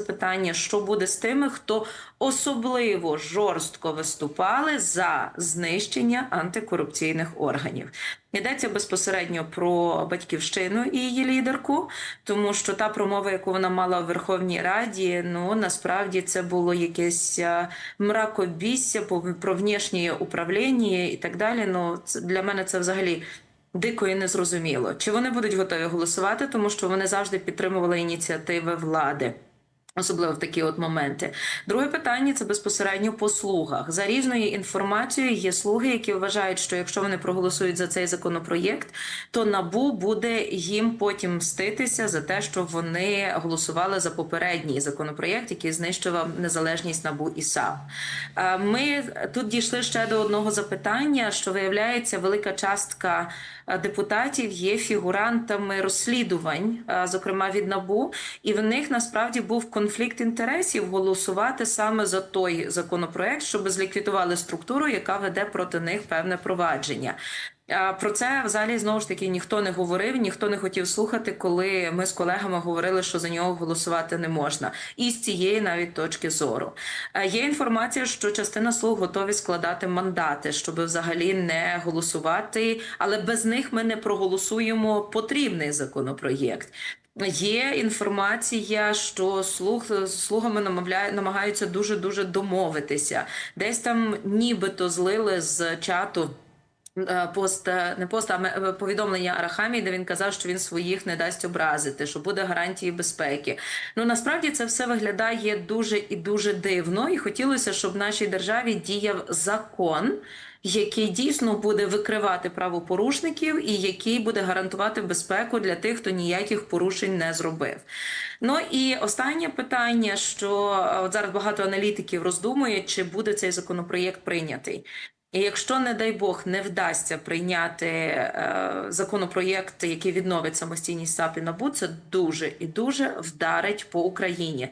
Питання, що буде з тими, хто особливо жорстко виступали за знищення антикорупційних органів. Йдеться безпосередньо про батьківщину і її лідерку, тому що та промова, яку вона мала в Верховній Раді, ну насправді це було якесь а, мракобісся про внішнє управління і так далі. Ну це для мене це взагалі. Дико і незрозуміло, чи вони будуть готові голосувати, тому що вони завжди підтримували ініціативи влади. Особливо в такі от моменти. Друге питання це безпосередньо по слугах. За різною інформацією є слуги, які вважають, що якщо вони проголосують за цей законопроєкт, то набу буде їм потім мститися за те, що вони голосували за попередній законопроєкт, який знищував незалежність набу і САП. Е, Ми тут дійшли ще до одного запитання, що виявляється, велика частка е, депутатів є фігурантами розслідувань, е, зокрема від набу, і в них насправді був конфлікт інтересів голосувати саме за той законопроект, щоб зліквідували структуру, яка веде проти них певне провадження. Про це в залі знову ж таки ніхто не говорив, ніхто не хотів слухати, коли ми з колегами говорили, що за нього голосувати не можна, і з цієї навіть точки зору. Є інформація, що частина слуг готові складати мандати, щоб взагалі не голосувати, але без них ми не проголосуємо потрібний законопроєкт. Є інформація, що слуг слугами намовляє, намагаються дуже дуже домовитися. Десь там нібито злили з чату. Е, Пост е, не пост, а е, повідомлення Арахамії, де він казав, що він своїх не дасть образити, що буде гарантії безпеки. Ну насправді це все виглядає дуже і дуже дивно, і хотілося, щоб в нашій державі діяв закон, який дійсно буде викривати правопорушників і який буде гарантувати безпеку для тих, хто ніяких порушень не зробив. Ну і останнє питання, що от зараз багато аналітиків роздумують, чи буде цей законопроєкт прийнятий. І якщо, не дай Бог, не вдасться прийняти е, законопроєкт, який відновить самостійність САП і НАБУ, це дуже і дуже вдарить по Україні.